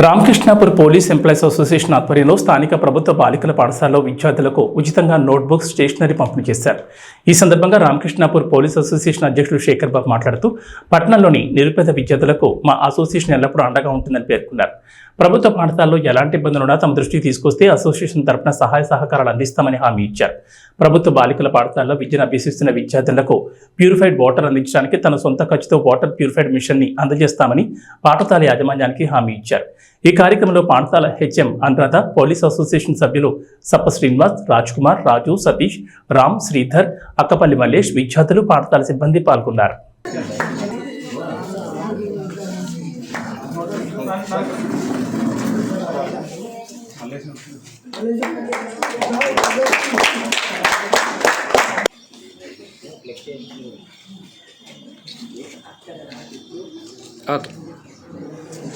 Ramakrishnapur police employees association ఆధ్వర్యంలో స్థానిక ప్రభుత్వ బాలికల పాఠశాలలో విద్యార్థులకు ఉచితంగా నోట్బుక్స్ స్టేషనరీ పంపిణీ చేశారు. ఈ సందర్భంగా రామకృష్ణాపూర్ పోలీస్ అసోసియేషన్ అధ్యక్షుడు శేఖర్ బాబు మాట్లాడుతూ పట్టణంలోని నిరుపేద విద్యార్థులకు మా అసోసియేషన్ ఎల్లప్పుడూ అండగా ఉంటుందని పేర్కొన్నారు. ప్రభుత్వ పాఠశాలలో ఎలాంటి ఇబ్బందులున్నా తమ దృష్టికి తీసుకొస్తే అసోసియేషన్ తరపున సహాయ సహకారాలు అందిస్తామని హామీ ఇచ్చారు. ప్రభుత్వ బాలికల పాఠశాలలో విద్యను అభ్యసిస్తున్న విద్యార్థులకు ప్యూరిఫైడ్ వాటర్ అందించడానికి తన సొంత ఖర్చుతో వాటర్ ప్యూరిఫైడ్ మిషన్ని అందజేస్తామని పాఠశాల యాజమాన్యానికి హామీ ఇచ్చారు. ఈ కార్యక్రమంలో పాఠశాల హెచ్ఎం అనురాధ పోలీస్ అసోసియేషన్ సభ్యులు సప్ప శ్రీనివాస్ రాజ్ కుమార్ రాజు సతీష్ రామ్ శ్రీధర్ అక్కపల్లి మల్లేష్ విద్యార్థులు పాఠశాల సిబ్బంది పాల్గొన్నారు. ఓకే.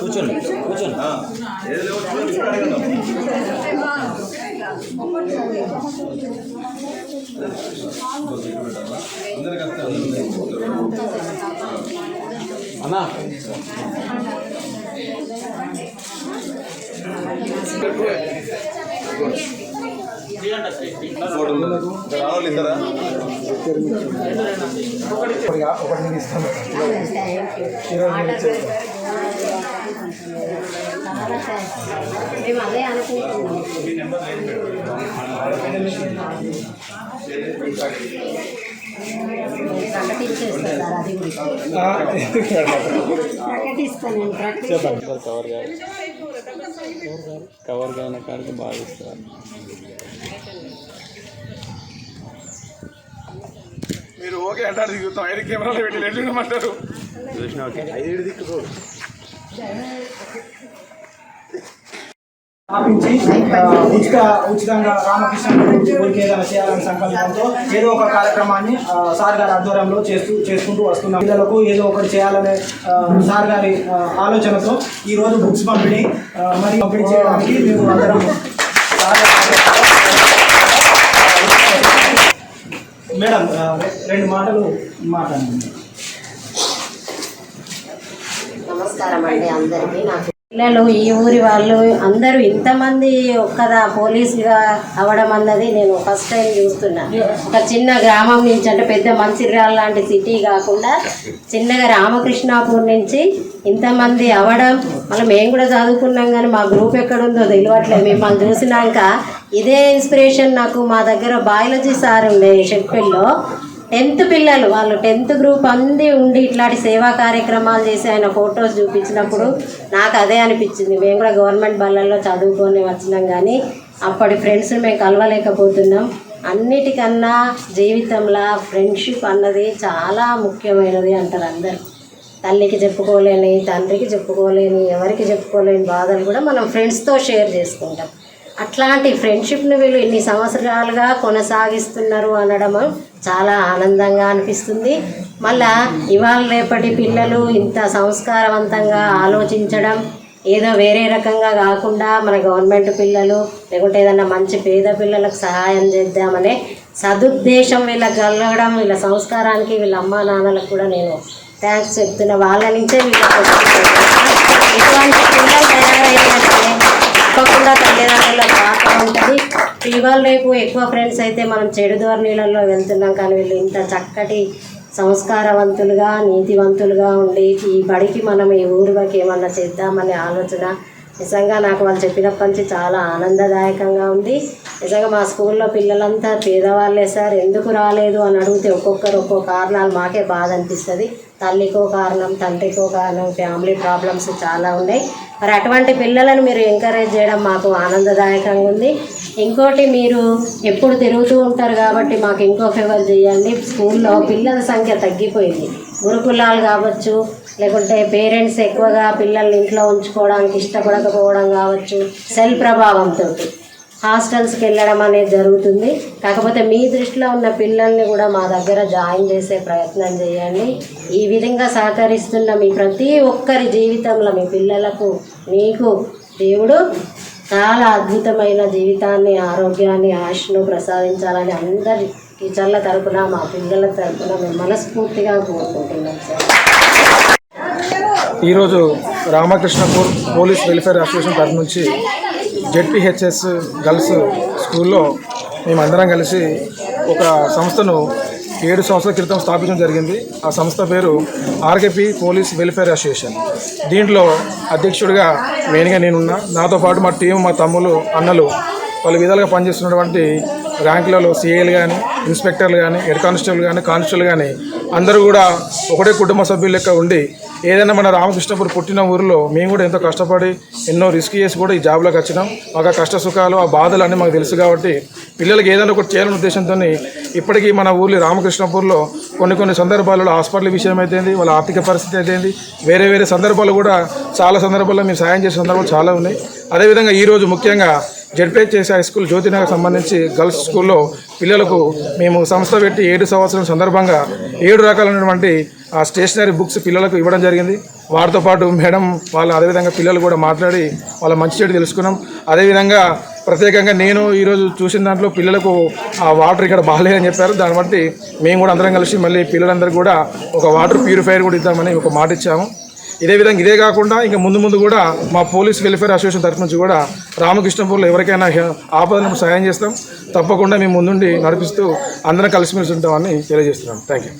కూర్చోండి కూర్చోండి అన్నా Thank you. మేము అనుకుంటున్నాం ప్రకటించేస్తారు అది కూడా ప్రకటిస్తాను ప్రకటిస్తాను. కవర్ కవర్ కాని కాడికి బాగా ఇస్తారు. మీరు ఓకే అంటారు దిగుతాం ఐదు కెమెరాలు పెట్టి రెండు ఇవ్వమంటారు స్థాపించి ఉచిత ఉచితంగా రామకృష్ణ ఊరికి ఏదైనా చేయాలనే సంకల్పంతో ఏదో ఒక కార్యక్రమాన్ని సార్ గారి ఆధ్వర్యంలో చేస్తూ చేసుకుంటూ వస్తున్నాం. పిల్లలకు ఏదో ఒకటి చేయాలనే సార్ గారి ఆలోచనతో ఈ రోజు బుక్స్ పంపిణీ మరియు మరి పంపిణీ చేయడానికి మేము అందరం మేడం రెండు మాటలు మాట్లాడండి. నమస్కారం అండి అందరికీ. నాకు పిల్లలు ఈ ఊరి వాళ్ళు అందరూ ఇంతమంది ఒక్కదా పోలీసుగా అవడం అన్నది నేను ఫస్ట్ టైం చూస్తున్నా. ఒక చిన్న గ్రామం నుంచి అంటే పెద్ద మంచిర్యాల లాంటి సిటీ కాకుండా చిన్నగా రామకృష్ణాపూర్ నుంచి ఇంతమంది అవడం మళ్ళీ మేము కూడా చదువుకున్నాం కానీ మా గ్రూప్ ఎక్కడుందో తెలియట్లేదు మిమ్మల్ని చూసినాక ఇదే ఇన్స్పిరేషన్ నాకు మా దగ్గర బయాలజీ సార్ ఉండే షెట్పెల్లో టెన్త్ పిల్లలు వాళ్ళు టెన్త్ గ్రూప్ అంది ఉండి ఇట్లాంటి సేవా కార్యక్రమాలు చేసి ఆయన ఫొటోస్ చూపించినప్పుడు నాకు అదే అనిపించింది. మేము కూడా గవర్నమెంట్ బళ్ళల్లో చదువుకొని వచ్చినాం కానీ అప్పటి ఫ్రెండ్స్ మేము కలవలేకపోతున్నాం. అన్నిటికన్నా జీవితంలో ఫ్రెండ్షిప్ అన్నది చాలా ముఖ్యమైనది అంటారు అందరు. తల్లికి చెప్పుకోలేని తండ్రికి చెప్పుకోలేని ఎవరికి చెప్పుకోలేని బాధలు కూడా మనం ఫ్రెండ్స్తో షేర్ చేసుకుంటాం. అట్లాంటి ఫ్రెండ్షిప్ని వీళ్ళు ఇన్ని సంవత్సరాలుగా కొనసాగిస్తున్నారు అనడం చాలా ఆనందంగా అనిపిస్తుంది. మళ్ళా ఇవాళ రేపటి పిల్లలు ఇంత సంస్కారవంతంగా ఆలోచించడం ఏదో వేరే రకంగా కాకుండా మన గవర్నమెంట్ పిల్లలు లేకుంటే ఏదైనా మంచి పేద పిల్లలకు సహాయం చేద్దామనే సదుద్దేశం వీళ్ళకి కలగడం వీళ్ళ సంస్కారానికి వీళ్ళ అమ్మా నాన్నలకు కూడా నేను థ్యాంక్స్ చెప్తున్నా. వాళ్ళ నుంచే వీళ్ళకి ఇటువంటి పిల్లలు తయారయ్యారంటే తప్పకుండా తల్లిదండ్రుల పాత్ర ఉంటుంది. ఇవాళ రేపు ఎక్కువ ఫ్రెండ్స్ అయితే మనం చెడు ధోరణిలలో వెళ్తున్నాం కానీ వీళ్ళు ఇంత చక్కటి సంస్కారవంతులుగా నీతివంతులుగా ఉండి ఈ బడికి మనం ఈ ఊరికి ఏమన్నా చేద్దామనే ఆలోచన నిజంగా నాకు వాళ్ళు చెప్పినప్పటి నుంచి చాలా ఆనందదాయకంగా ఉంది. నిజంగా మా స్కూల్లో పిల్లలంతా పేదవాళ్ళే సార్ ఎందుకు రాలేదు అని అడిగితే ఒక్కొక్కరు ఒక్కో కారణాలు మాకే బాధ అనిపిస్తుంది. తల్లికో కారణం తండ్రికో కారణం ఫ్యామిలీ ప్రాబ్లమ్స్ చాలా ఉన్నాయి. మరి అటువంటి పిల్లలను మీరు ఎంకరేజ్ చేయడం మాకు ఆనందదాయకంగా ఉంది. ఇంకోటి మీరు ఎప్పుడు తిరుగుతూ ఉంటారు కాబట్టి మాకు ఇంకో ఫేవర్ చేయండి. స్కూల్లో పిల్లల సంఖ్య తగ్గిపోయింది. గురుకులాలు కావచ్చు లేకుంటే పేరెంట్స్ ఎక్కువగా పిల్లల్ని ఇంట్లో ఉంచుకోవడానికి ఇష్టపడకపోవడం కావచ్చు సెల్ ప్రభావంతో. హాస్టల్స్కి వెళ్ళడం అనేది జరుగుతుంది. కాకపోతే మీ దృష్టిలో ఉన్న పిల్లల్ని కూడా మా దగ్గర జాయిన్ చేసే ప్రయత్నం చేయండి. ఈ విధంగా సహకరిస్తున్న మీ ప్రతి ఒక్కరి జీవితంలో మీ పిల్లలకు మీకు దేవుడు చాలా అద్భుతమైన జీవితాన్ని ఆరోగ్యాన్ని ఆశను ప్రసాదించాలని అందరి టీచర్ల తరపున మా పిల్లల తరపున మేము మనస్ఫూర్తిగా కోరుకుంటున్నాం సార్. ఈరోజు రామకృష్ణపూర్ పోలీస్ వెల్ఫేర్ అసోసియేషన్ తరఫు నుంచి జెడ్పిహెచ్ఎస్ గర్ల్స్ స్కూల్లో మేమందరం కలిసి ఒక సంస్థను ఏడు సంవత్సరాల క్రితం స్థాపించడం జరిగింది. ఆ సంస్థ పేరు ఆర్కేపీ పోలీస్ వెల్ఫేర్ అసోసియేషన్. దీంట్లో అధ్యక్షుడిగా మెయిన్గా నేనున్నా. నాతో పాటు మా టీం మా తమ్ములు అన్నలు పలు విధాలుగా పనిచేస్తున్నటువంటి ర్యాంకులలో సీఏలు కానీ ఇన్స్పెక్టర్లు కానీ హెడ్ కానిస్టేబుల్ కానీ కానిస్టేబుల్ కానీ అందరూ కూడా ఒకటే కుటుంబ సభ్యుల లెక్క ఉండి ఏదైనా మన రామకృష్ణపూర్ పుట్టిన ఊరిలో మేము కూడా ఎంతో కష్టపడి ఎన్నో రిస్క్ చేసి కూడా ఈ జాబ్లోకి వచ్చినాం. మాకు కష్ట సుఖాలు ఆ బాధలు అన్నీ మాకు తెలుసు కాబట్టి పిల్లలకి ఏదైనా ఒకటి చేయాలనే ఉద్దేశంతో ఇప్పటికీ మన ఊర్లో రామకృష్ణపూర్లో కొన్ని కొన్ని సందర్భాలలో హాస్పిటల్ విషయం అయితేంది వాళ్ళ ఆర్థిక పరిస్థితి అయితేంది వేరే వేరే సందర్భాలు కూడా చాలా సందర్భాల్లో మేము సాయం చేసే సందర్భాలు చాలా ఉన్నాయి. అదేవిధంగా ఈరోజు ముఖ్యంగా జడ్పీహెచ్ఎస్ హై స్కూల్ జ్యోతినగర్ సంబంధించి గర్ల్స్ స్కూల్లో పిల్లలకు మేము సంస్థ పెట్టి ఏడు సంవత్సరం సందర్భంగా ఏడు రకాలైనటువంటి ఆ స్టేషనరీ బుక్స్ పిల్లలకు ఇవ్వడం జరిగింది. వారితో పాటు మేడం వాళ్ళ అదేవిధంగా పిల్లలు కూడా మాట్లాడి వాళ్ళ మంచి చెడు తెలుసుకున్నాం. అదేవిధంగా ప్రత్యేకంగా నేను ఈరోజు చూసిన దాంట్లో పిల్లలకు ఆ వాటర్ ఇక్కడ బాగాలేదని చెప్పారు. దాన్ని బట్టి మేము కూడా అందరం కలిసి మళ్ళీ పిల్లలందరూ కూడా ఒక వాటర్ ప్యూరిఫైయర్ కూడా ఇద్దామని ఒక మాట ఇచ్చాము. ఇదే విధంగా ఇదే కాకుండా ఇంకా ముందు ముందు కూడా మా పోలీస్ వెల్ఫేర్ అసోసియేషన్ తరఫు నుంచి కూడా రామకృష్ణపూర్లో ఎవరికైనా హె- ఆపదలకు చేస్తాం. తప్పకుండా మేము ముందుండి నడిపిస్తూ అందరం కలిసిమెలిసి ఉంటామని తెలియజేస్తున్నాం. Thank you